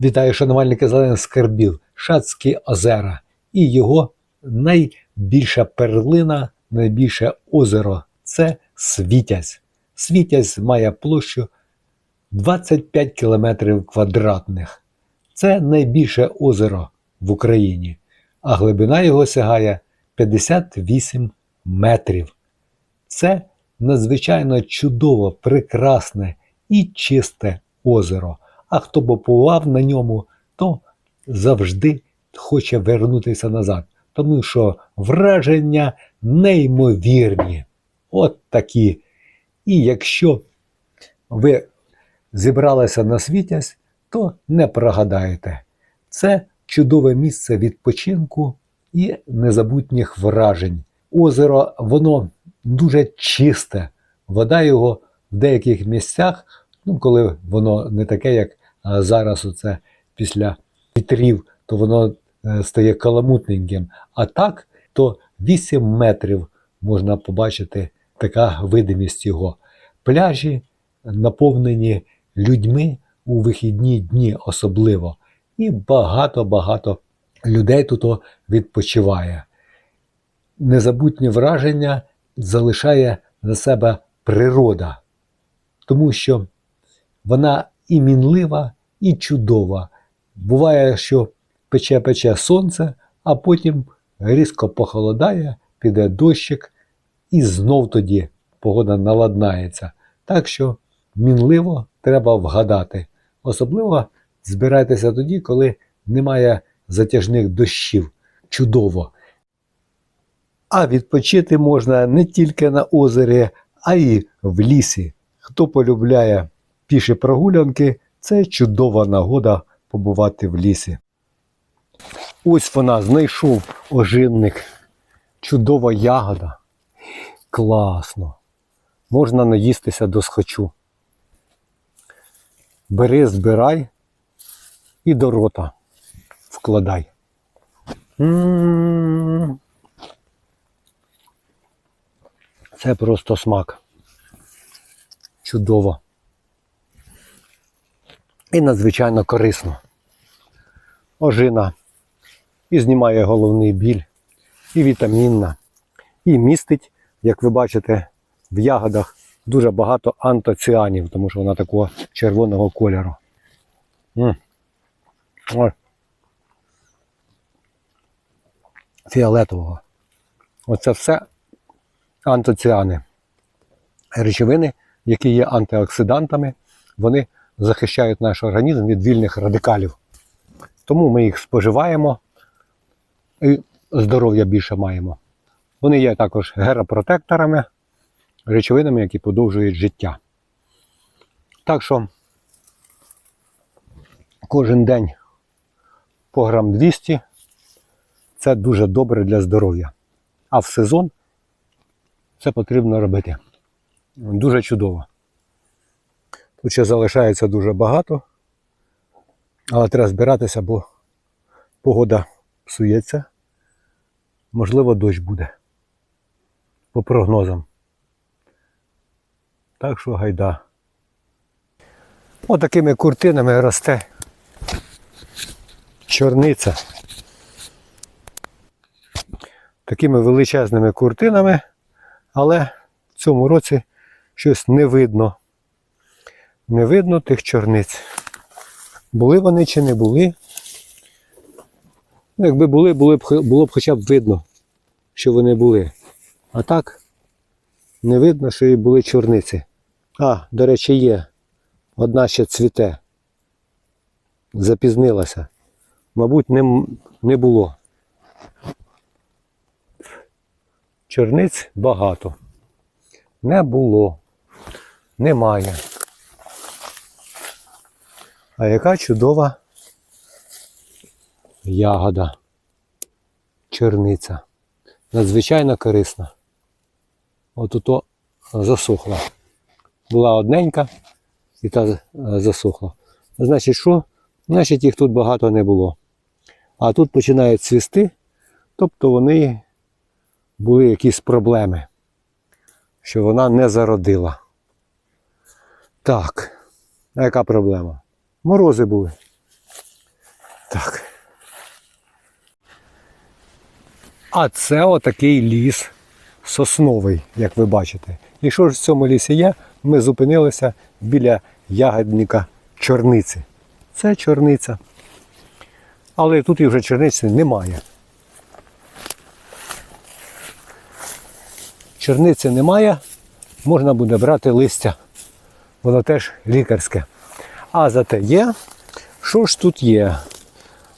Вітаю шанувальники зелених скарбів, Шацькі озера і його найбільша перлина, найбільше озеро це Світязь. Світязь має площу 25 кілометрів квадратних. Це найбільше озеро в Україні, а глибина його сягає 58 метрів. Це надзвичайно чудово, прекрасне і чисте озеро. А хто побував на ньому, то завжди хоче вернутися назад, тому що враження неймовірні. От такі. І якщо ви зібралися на світязь, то не прогадаєте. Це чудове місце відпочинку і незабутніх вражень. Озеро, воно дуже чисте. Вода його в деяких місцях, ну коли воно не таке, як зараз, оце після вітрів, то воно е, стає каламутненьким. А так, то 8 метрів можна побачити така видимість його. Пляжі наповнені людьми у вихідні дні особливо. І багато-багато людей тут відпочиває. Незабутні враження залишає за себе природа, тому що вона і мінлива, і чудова. Буває, що пече-пече сонце, а потім різко похолодає, піде дощик, і знов тоді погода наладнається. Так що мінливо треба вгадати. Особливо збирайтеся тоді, коли немає затяжних дощів. Чудово. А відпочити можна не тільки на озері, а й в лісі. Хто полюбляє піші прогулянки, це чудова нагода побувати в лісі. Ось вона знайшов ожинник. Чудова ягода. Класно. Можна наїстися до схочу. Бери, збирай і до рота вкладай. Це просто смак. Чудово. І надзвичайно корисно. Ожина і знімає головний біль, і вітамінна, і містить, як ви бачите, в ягодах дуже багато антоціанів, тому що вона такого червоного кольору. М. Фіолетового. Оце все антоціани. Речовини, які є антиоксидантами, вони захищають наш організм від вільних радикалів. Тому ми їх споживаємо і здоров'я більше маємо. Вони є також геропротекторами, речовинами, які подовжують життя. Так що кожен день по грам 200 це дуже добре для здоров'я. А в сезон це потрібно робити. Дуже чудово. Тут ще залишається дуже багато, але треба збиратися, бо погода псується. Можливо, дощ буде. По прогнозам. Так що гайда. Отакими куртинами росте чорниця. Такими величезними куртинами, але в цьому році щось не видно. Не видно тих чорниць. Були вони чи не були. Ну, Якби були, були б, було б хоча б видно, що вони були. А так не видно, що і були чорниці. А, до речі, є. Одна ще цвіте. Запізнилася. Мабуть, не, не було. Чорниць багато. Не було. Немає. А яка чудова ягода. Черниця. Надзвичайно корисна. От ото засохла. Була одненька і та е, засохла. Значить, що? Значить, їх тут багато не було. А тут починають цвісти, тобто вони були якісь проблеми, що вона не зародила. Так, а яка проблема? Морози були. Так. А це отакий ліс сосновий, як ви бачите. І що ж в цьому лісі є? Ми зупинилися біля ягодника чорниці. Це чорниця. Але тут і вже чорниці немає. Чорниці немає, можна буде брати листя. Воно теж лікарське. А зате є. Що ж тут є?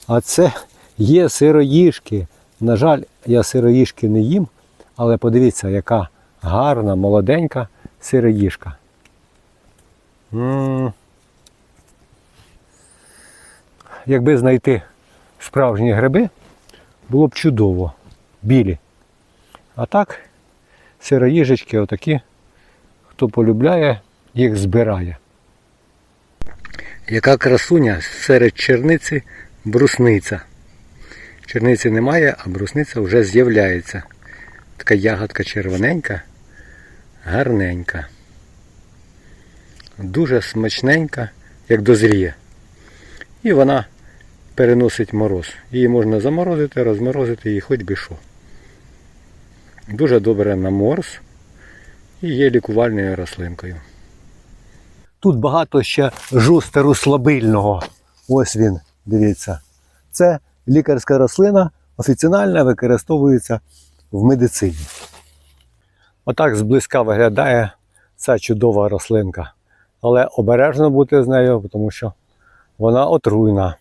А це є сироїжки. На жаль, я сироїжки не їм, але подивіться, яка гарна, молоденька сироїжка. М. Якби знайти справжні гриби, було б чудово. Білі. А так, сироїжечки отакі, хто полюбляє, їх збирає. Яка красуня серед черниці брусниця. Черниці немає, а брусниця вже з'являється. Така ягодка червоненька, гарненька. Дуже смачненька, як дозріє. І вона переносить мороз. Її можна заморозити, розморозити і хоч би що. Дуже добре на морз і є лікувальною рослинкою. Тут багато ще жустеру слабильного. Ось він, дивіться. Це лікарська рослина, офіціально використовується в медицині. Отак зблизька виглядає ця чудова рослинка. Але обережно бути з нею, тому що вона отруйна.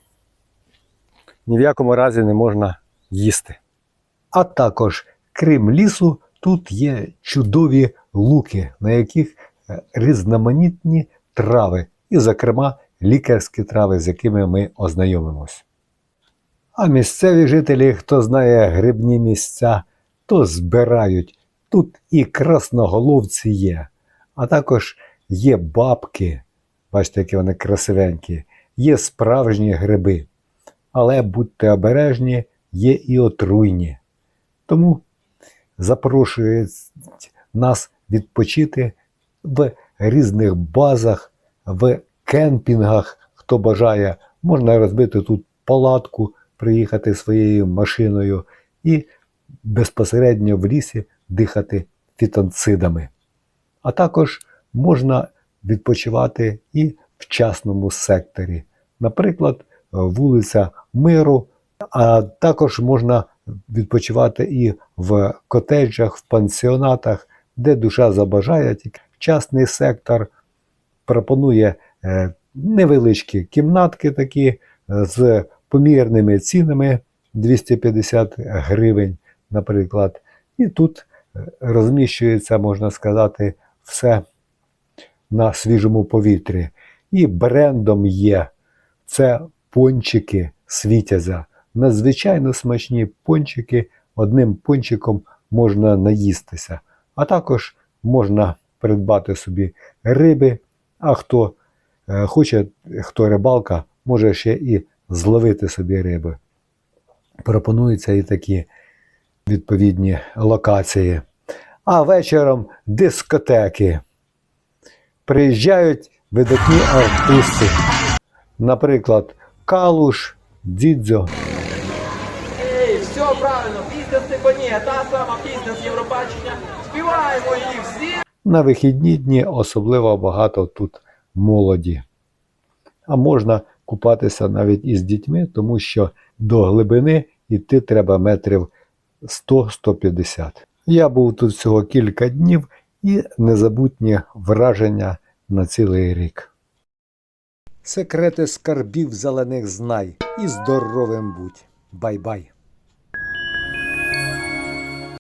Ні в якому разі не можна їсти. А також, крім лісу, тут є чудові луки, на яких е, різноманітні трави, і, зокрема, лікарські трави, з якими ми ознайомимось. А місцеві жителі, хто знає грибні місця, то збирають. Тут і красноголовці є, а також є бабки, бачите, які вони красивенькі, є справжні гриби. Але будьте обережні, є і отруйні. Тому запрошують нас відпочити в різних базах, в кемпінгах, хто бажає, можна розбити тут палатку, приїхати своєю машиною і безпосередньо в лісі дихати фітонцидами. А також можна відпочивати і в частному секторі, наприклад, вулиця Миру, а також можна відпочивати і в котеджах, в пансіонатах, де душа забажає. Частний сектор пропонує е, невеличкі кімнатки такі е, з помірними цінами 250 гривень, наприклад. І тут е, розміщується, можна сказати, все на свіжому повітрі. І брендом є це пончики світязя. Надзвичайно смачні пончики. Одним пончиком можна наїстися. А також можна придбати собі риби. А хто е, хоче, хто рибалка, може ще і зловити собі риби. Пропонуються і такі відповідні локації. А вечором дискотеки. Приїжджають видатні артисти. Наприклад, Калуш, Дідзьо. Ей, все правильно, пісня Степанія, та сама пісня з Євробачення. Співаємо її всі. На вихідні дні особливо багато тут молоді. А можна купатися навіть із дітьми, тому що до глибини йти треба метрів 100-150. Я був тут всього кілька днів і незабутні враження на цілий рік. Секрети скарбів зелених знай і здоровим будь. Бай-бай!